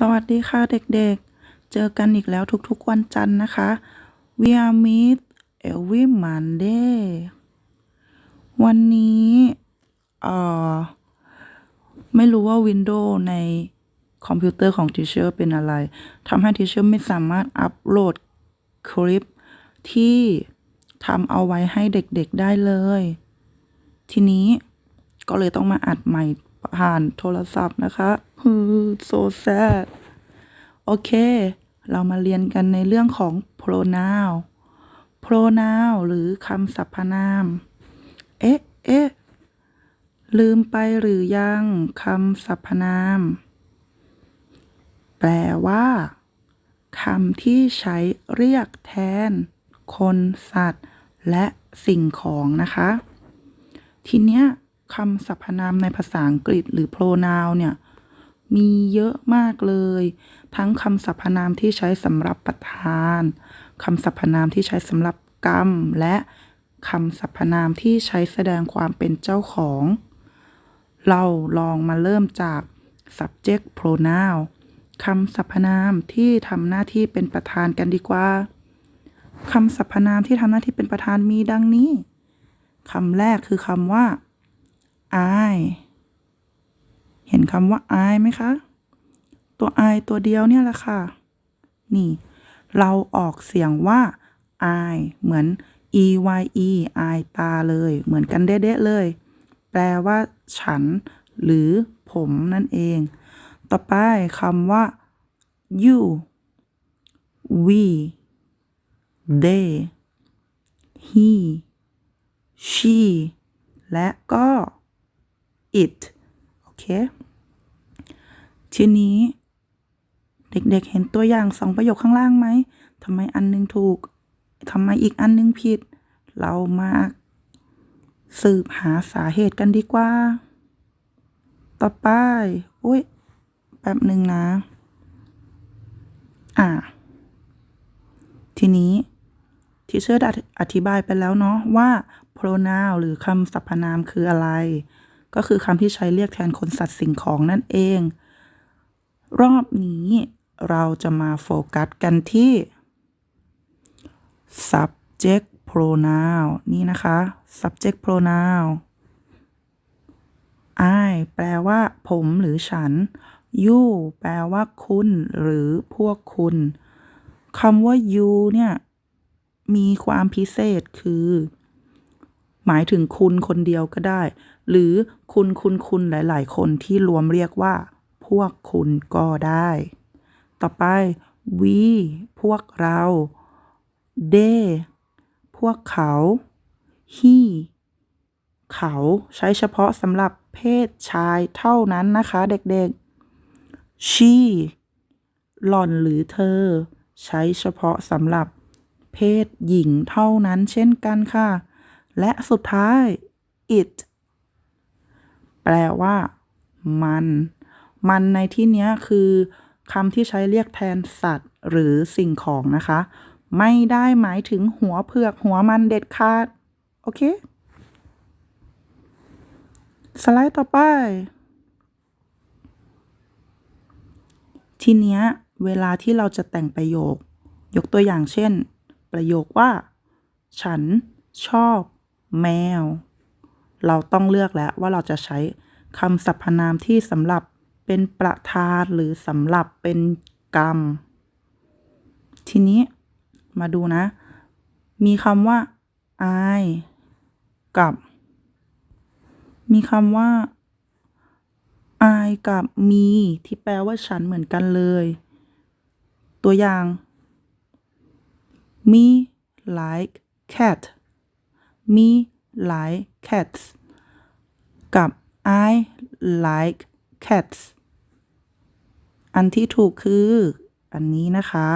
สวัสดีค่ะเด็กๆ เจอกันอีกแล้วทุกๆวันจันทร์นะคะ We are meet every Monday วันนี้เอ่อไม่รู้ว่า Windows ในคอมพิวเตอร์ของ Teacher เป็นอะไรทำให้ Teacher ไม่สามารถอัปโหลดคลิปที่ทำเอาไว้ให้เด็กๆได้เลย ทีนี้ก็เลยต้องมาอัดใหม่ ผ่านโทรศัพท์นะคะฮือ so sad โอเค เรามาเรียนกันในเรื่องของ pronoun pronoun หรือคำสรรพนาม เอ๊ะ เอ๊ะ ลืมไปหรือยังคำสรรพนาม แปลว่าคำที่ใช้เรียกแทน คนสัตว์ และสิ่งของนะคะ ทีเนี้ย คำสรรพนามในภาษาอังกฤษหรือ pronoun เนี่ย มีเยอะมากเลย ทั้งคำสรรพนามที่ใช้สำหรับประธานคำสรรพนามที่ใช้สำหรับกรรม และคำสรรพนามที่ใช้แสดงความเป็นเจ้าของ เราลองมาเริ่มจาก subject pronoun คำสรรพนามที่ทำหน้าที่เป็นประธานกันดีกว่าคำสรรพนามที่ทำหน้าที่เป็นประธานมีดังนี้คำแรกคือคำว่า เห็นคำว่า I ไหมคะ ตัว I ตัวเดียวเนี่ยแหละค่ะ นี่ เราออกเสียงว่า I เหมือน E Y E I ตาเลย เหมือนกันเด๊ะเลย แปลว่า ฉัน หรือผมนั่นเอง ต่อไปคำว่า you we they he she และก็ it โอเค ทีนี้ เด็กๆเห็นตัวอย่างสองประโยคข้างล่างไหมทำไมอันนึงถูกทำไมอีกอันนึงผิด เรามาสืบหาสาเหตุกันดีกว่า ต่อไป อุ้ยแป๊บหนึ่งนะ อ่า ทีนี้ที่เชิดอธิบายไปแล้วเนาะว่า pronoun หรือคำสรรพนามคืออะไร ก็คือคำที่ใช้เรียกแทนคนสัตว์สิ่งของนั่นเอง รอบนี้เราจะมาโฟกัสกันที่ subject pronoun นี่นะคะ subject pronoun I แปลว่า ผมหรือฉัน you แปลว่าคุณ หรือพวกคุณคำว่า you เนี่ย มีความพิเศษคือ หมายถึงคุณคนเดียวก็ได้ หรือคุณคุณคุณหลาย ๆ คนที่รวมเรียกว่า พวกคุณก็ได้ ต่อไป we พวกเรา they พวกเขา he เขาใช้เฉพาะสำหรับเพศชายเท่านั้นนะคะ เด็กๆ she หล่อนหรือเธอ ใช้เฉพาะสำหรับเพศหญิงเท่านั้นเช่นกันค่ะ และสุดท้าย it แปลว่า มัน มันในที่นี้คือคำที่ใช้เรียกแทนสัตว์ หรือสิ่งของนะคะ ไม่ได้หมายถึงหัวเผือกหัวมันเด็ดขาด โอเค สไลด์ต่อไป ทีเนี้ย เวลาที่เราจะแต่งประโยค ยกตัวอย่างเช่น ประโยคว่า ฉันชอบ แมว เราต้องเลือกแล้วว่าเราจะใช้คำสรรพนามที่สำหรับเป็นประธานหรือสำหรับเป็นกรรม ทีนี้มาดูนะ มีคำว่า I กับ มีคำว่า I กับ me ที่แปลว่าฉันเหมือนกันเลย ตัวอย่าง me like cat me like cats กับ I like cats อันที่ถูกคืออันนี้นะคะ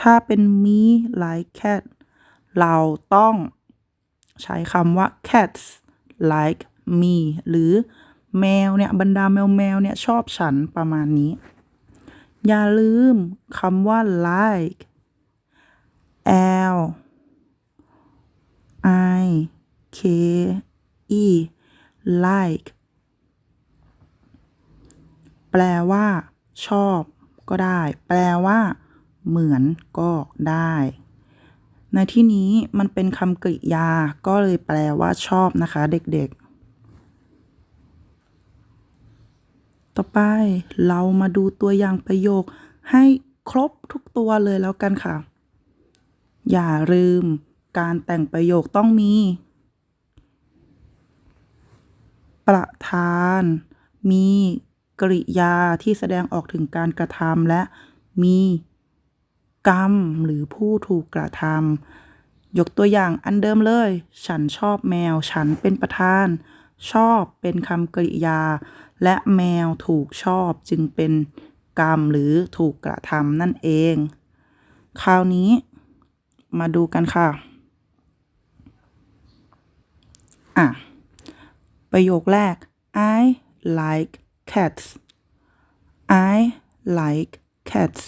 ถ้าเป็น me like cat เราต้องใช้คำว่า cats like me หรือแมวเนี่ย บรรดาแมวแมวเนี่ย ชอบฉันประมาณนี้ อย่าลืมคำว่า like L I K E like แปลว่า ชอบ ก็ได้ แปลว่า เหมือนก็ได้ ในที่นี้มันเป็นคำกริยา ก็เลยแปลว่า ชอบนะคะ เด็กๆ ต่อไปเรามาดูตัวอย่างประโยคให้ครบทุกตัวเลยแล้วกันค่ะ อย่าลืม การแต่งประโยคต้องมี ประธาน มีกริยาที่แสดงออกถึงการกระทำและมีกรรมหรือผู้ถูกกระทำยกตัวอย่างอันเดิมเลย ฉันชอบแมว ฉันเป็นประธาน ชอบเป็นคำกริยา และแมวถูกชอบจึงเป็นกรรมหรือถูกกระทำนั่นเอง คราวนี้มาดูกันค่ะ อะ ประโยคแรก I like cats I like cats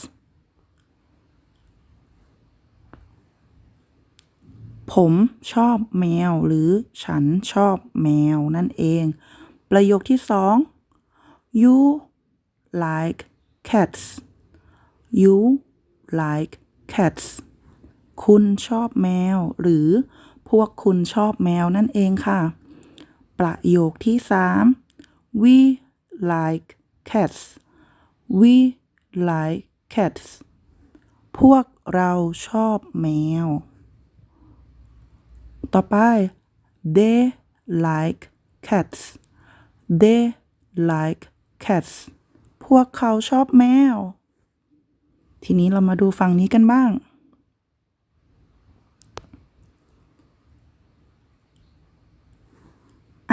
ผมชอบแมวหรือฉันชอบแมวนั่นเอง ประโยคที่สอง you like cats you like cats คุณชอบแมวหรือ พวกคุณชอบแมวนั่นเองค่ะ ประโยคที่สาม we like cats we like cats พวกเราชอบแมว ต่อไป they like cats they like cats พวกเขาชอบแมว ทีนี้เรามาดูฝั่งนี้กันบ้าง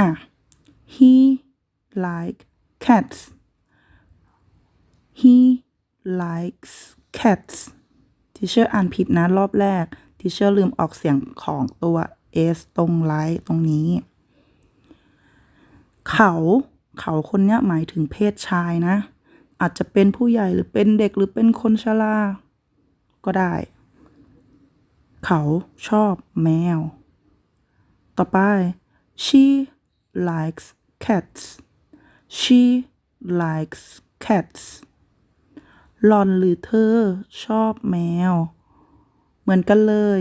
อะ he like cats he likes cats ทิเชอร์อ่านผิดนะ รอบแรกทิเชอร์ลืมออกเสียงของตัว s ตรงไลท์ตรงนี้ เขาเขาคนเนี้ยหมายถึงเพศชายนะ อาจจะเป็นผู้ใหญ่หรือเป็นเด็กหรือเป็นคนชราก็ได้ เขาชอบแมว ต่อไป she likes cats she likes cats หล่อนหรือเธอชอบแมว เหมือนกันเลย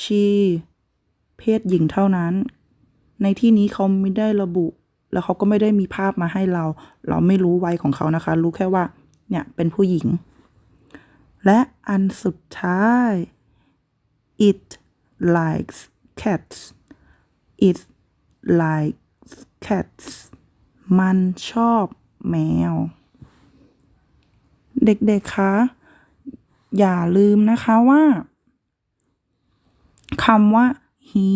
she เพศหญิงเท่านั้น ในที่นี้เขาไม่ได้ระบุ แล้วเขาก็ไม่ได้มีภาพมาให้เรา เราไม่รู้วัยของเขานะคะ รู้แค่ว่า เนี่ย เป็นผู้หญิง และอันสุดท้าย it likes cats it like cats มันชอบแมว เด็กๆ คะ อย่าลืมนะคะว่าคำว่า he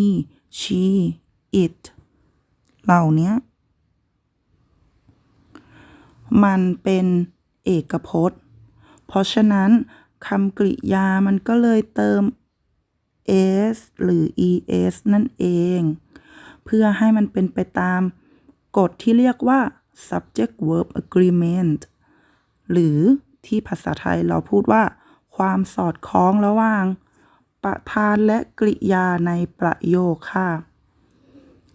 she it เหล่านี้มันเป็นเอกพจน์ เพราะฉะนั้นคำกริยามันก็เลยเติม s หรือ es นั่นเอง เพื่อให้มันเป็นไปตาม กฎที่เรียกว่า subject verb agreement หรือที่ภาษาไทยเราพูดว่า ความสอดคล้องระหว่าง ประธานและกริยาในประโยคค่ะ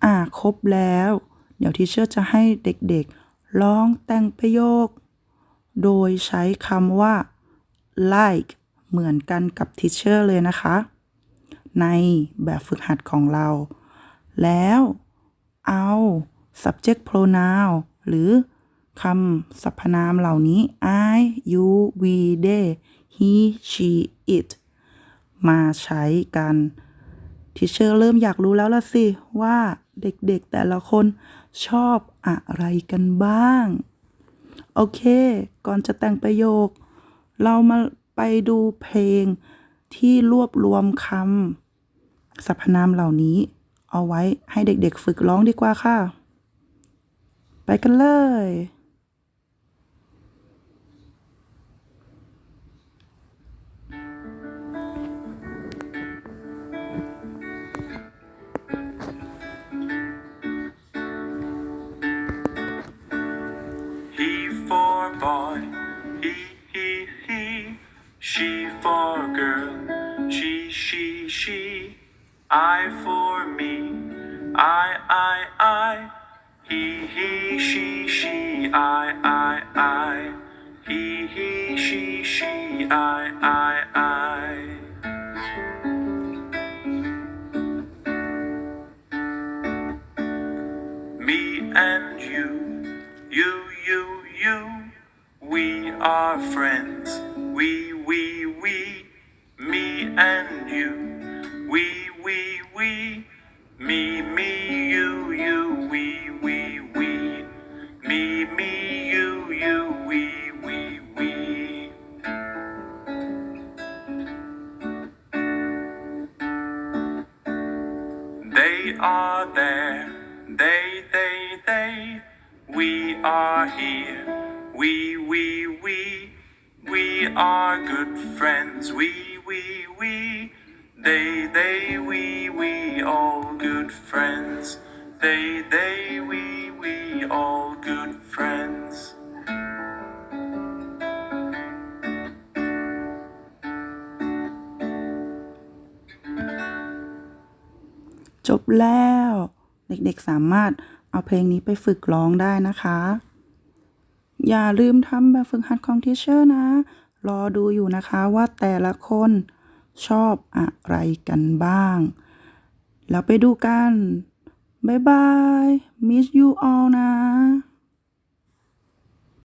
อ่าครบแล้ว เดี๋ยวที่เชื่อจะให้เด็กๆ ลองแต่งประโยค โดยใช้คำว่า like เหมือนกันกับทิเชอร์เลยนะคะ ในแบบฝึกหัดของเรา แล้วเอา subject pronoun หรือคำสรรพนามเหล่านี้ I you we they he she it มาใช้กันทิเชอร์เริ่มอยากรู้แล้วล่ะสิ ว่าเด็กๆแต่ละคนชอบอะไรกันบ้าง โอเค ก่อนจะแต่งประโยค เรามาไปดูเพลงที่รวบรวมคำสรรพนามเหล่านี้ เอาไว้ให้เด็กๆฝึกร้องดีกว่าค่ะ ไปกันเลย He for boy, he, he, he. She for girl, she, she, she. I for me, I, I, I. he, he, she, she, I, I, I. He, he, she, she, I, I, I. We are good friends, we, we, we. They, they, we, we, all good friends. They, they, we, we, all good friends. จบแล้ว เด็กๆสามารถเอาเพลงนี้ไปฝึกร้องได้นะคะ อย่าลืมทำแบบฝึกหัดของทีเชอร์นะ รอดูอยู่นะคะว่าแต่ละคนชอบอะไรกันบ้าง แล้วไปดูกัน บ๊ายบาย miss you all นะ